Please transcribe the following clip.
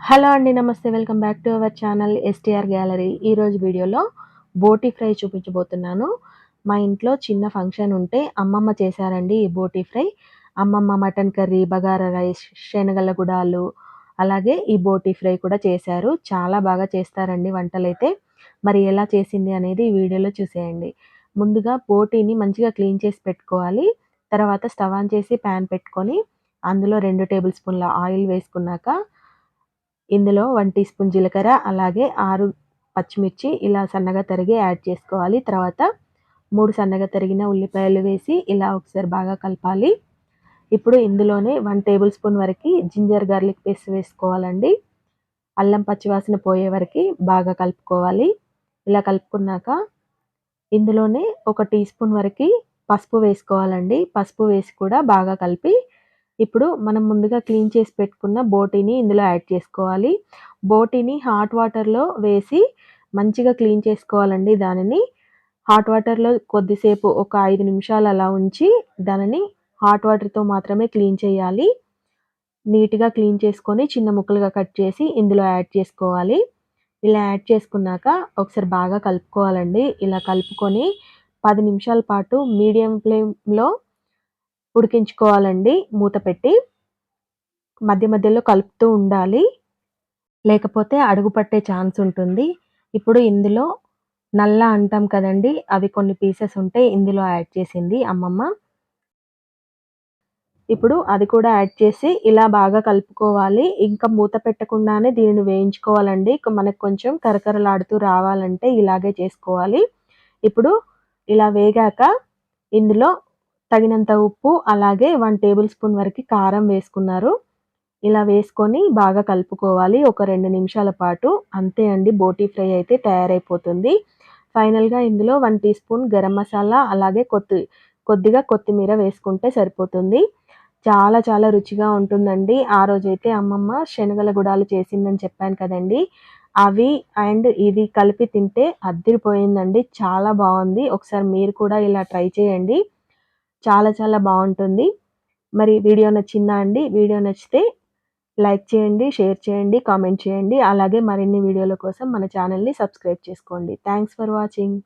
Hello అండి నమస్తే. Welcome back to our channel STR gallery. ఈరోజు వీడియోలో బోటీ ఫ్రై చూపించబోతున్నాను. మా ఇంట్లో చిన్న ఫంక్షన్ ఉంటే అమ్మమ్మ చేశారండి ఈ బోటీ ఫ్రై. అమ్మమ్మ మటన్ కర్రీ బగారా రైస్ శనగల గుడాలు అలాగే ఈ బోటీ ఫ్రై కూడా చేశారు. చాలా బాగా చేస్తారండి వంటలైతే. మరి ఎలా చేసింది అనేది ఈ వీడియోలో చూసేయండి. ముందుగా బోటీని మంచిగా క్లీన్ చేసి పెట్టుకోవాలి. తర్వాత స్టవ్ ఆన్ చేసి ప్యాన్ పెట్టుకొని అందులో రెండు టేబుల్ స్పూన్ల ఆయిల్ వేసుకున్నాక ఇందులో వన్ టీ స్పూన్ జీలకర్ర అలాగే ఆరు పచ్చిమిర్చి ఇలా సన్నగా తరిగి యాడ్ చేసుకోవాలి. తర్వాత మూడు సన్నగా తరిగిన ఉల్లిపాయలు వేసి ఇలా ఒకసారి బాగా కలపాలి. ఇప్పుడు ఇందులోనే వన్ టేబుల్ స్పూన్ వరకు జింజర్ గార్లిక్ పేస్ట్ వేసుకోవాలండి. అల్లం పచ్చివాసన పోయే వరకు బాగా కలుపుకోవాలి. ఇలా కలుపుకున్నాక ఇందులోనే ఒక టీ స్పూన్ వరకు పసుపు వేసుకోవాలండి. పసుపు వేసి కూడా బాగా కలిపి ఇప్పుడు మనం ముందుగా క్లీన్ చేసి పెట్టుకున్న బోటీని ఇందులో యాడ్ చేసుకోవాలి. బోటీని హాట్ వాటర్లో వేసి మంచిగా క్లీన్ చేసుకోవాలండి దానిని. హాట్ వాటర్లో కొద్దిసేపు ఒక ఐదు నిమిషాలు అలా ఉంచి దానిని హాట్ వాటర్తో మాత్రమే క్లీన్ చేయాలి. నీట్గా క్లీన్ చేసుకొని చిన్న ముక్కలుగా కట్ చేసి ఇందులో యాడ్ చేసుకోవాలి. ఇలా యాడ్ చేసుకున్నాక ఒకసారి బాగా కలుపుకోవాలండి. ఇలా కలుపుకొని పది నిమిషాల పాటు మీడియం ఫ్లేమ్లో ఉడికించుకోవాలండి. మూత పెట్టి మధ్య మధ్యలో కలుపుతూ ఉండాలి. లేకపోతే అడుగు పట్టే ఛాన్స్ ఉంటుంది. ఇప్పుడు ఇందులో నల్ల అంటాం కదండి అవి కొన్ని పీసెస్ ఉంటే ఇందులో యాడ్ చేసింది అమ్మమ్మ. ఇప్పుడు అది కూడా యాడ్ చేసి ఇలా బాగా కలుపుకోవాలి. ఇంకా మూత పెట్టకుండానే దీనిని వేయించుకోవాలండి. మనకు కొంచెం కరకరలాడుతూ రావాలంటే ఇలాగే చేసుకోవాలి. ఇప్పుడు ఇలా వేగాక ఇందులో తగినంత ఉప్పు అలాగే వన్ టేబుల్ స్పూన్ వరకు కారం వేసుకున్నారు. ఇలా వేసుకొని బాగా కలుపుకోవాలి. ఒక రెండు నిమిషాల పాటు. అంతే అండి బోటీ ఫ్రై అయితే తయారైపోతుంది. ఫైనల్గా ఇందులో one teaspoon garam masala అలాగే కొత్తి కొద్దిగా కొత్తిమీర వేసుకుంటే సరిపోతుంది. చాలా చాలా రుచిగా ఉంటుందండి. ఆ రోజైతే అమ్మమ్మ శనగల గుడాలు చేసిందని చెప్పాను కదండి. అవి అండ్ ఇది కలిపి తింటే అద్దరిపోయిందండి. చాలా బాగుంది. ఒకసారి మీరు కూడా ఇలా ట్రై చేయండి. చాలా చాలా బాగుంటుంది. మరి వీడియో నచ్చిందా అండి? వీడియో నచ్చితే లైక్ చేయండి షేర్ చేయండి కామెంట్ చేయండి. అలాగే మరిన్ని వీడియోల కోసం మన ఛానల్ని సబ్స్క్రైబ్ చేసుకోండి. Thanks for watching.